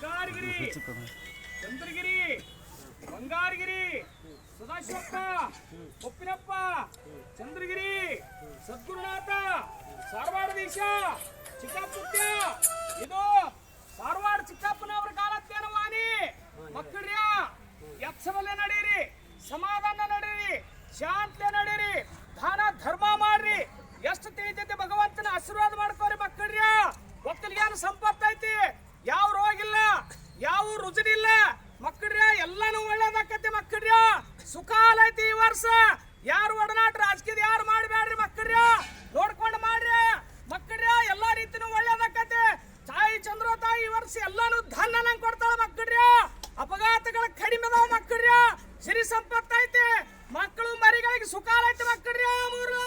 బంగారుగిరి చంద్రగిరి బంగారుగిరి సదాశివప్ప బొప్పినప్ప చంద్రగిరి సద్గురునాథ సార్వాడ దీక్ష ಉಜರಿಲ್ಲ. ಮಕ್ಕಳ್ರ, ಎಲ್ಲಾನು ಒಳ್ಳೇದಾಕತ್ತೆ ಮಕ್ಕಳ್ರ. ಸುಖಾಲ ಐತಿ ಈ ವರ್ಷ. ಯಾರು ಒಡನಾಟ ರಾಜಕೀಯ ಯಾರು ಮಾಡಬೇಡ್ರಿ ಮಕ್ಕಳ್ರ. ನೋಡ್ಕೊಂಡು ಮಾಡ್ರಿ. ಮಕ್ಕಳ್ರ, ಎಲ್ಲಾ ರೀತಿನು ಒಳ್ಳೇದಾಕತ್ತೆ. ತಾಯಿ ಚಂದ್ರ ತಾಯಿ ಈ ವರ್ಷ ಎಲ್ಲಾನು ಧನ ನಂಗೆ ಕೊಡ್ತಾಳ ಮಕ್ಕಳ್ರ. ಅಪಘಾತಗಳ ಕಡಿಮೆ ಅದಾವ ಮಕ್ಕಳ್ರ. ಸಿರಿ ಐತಿ. ಮಕ್ಕಳು ಮರಿಗಳಿಗೆ ಸುಖಾಲ ಐತಿ ಮಕ್ಕಳ್ರ. ಮೂರು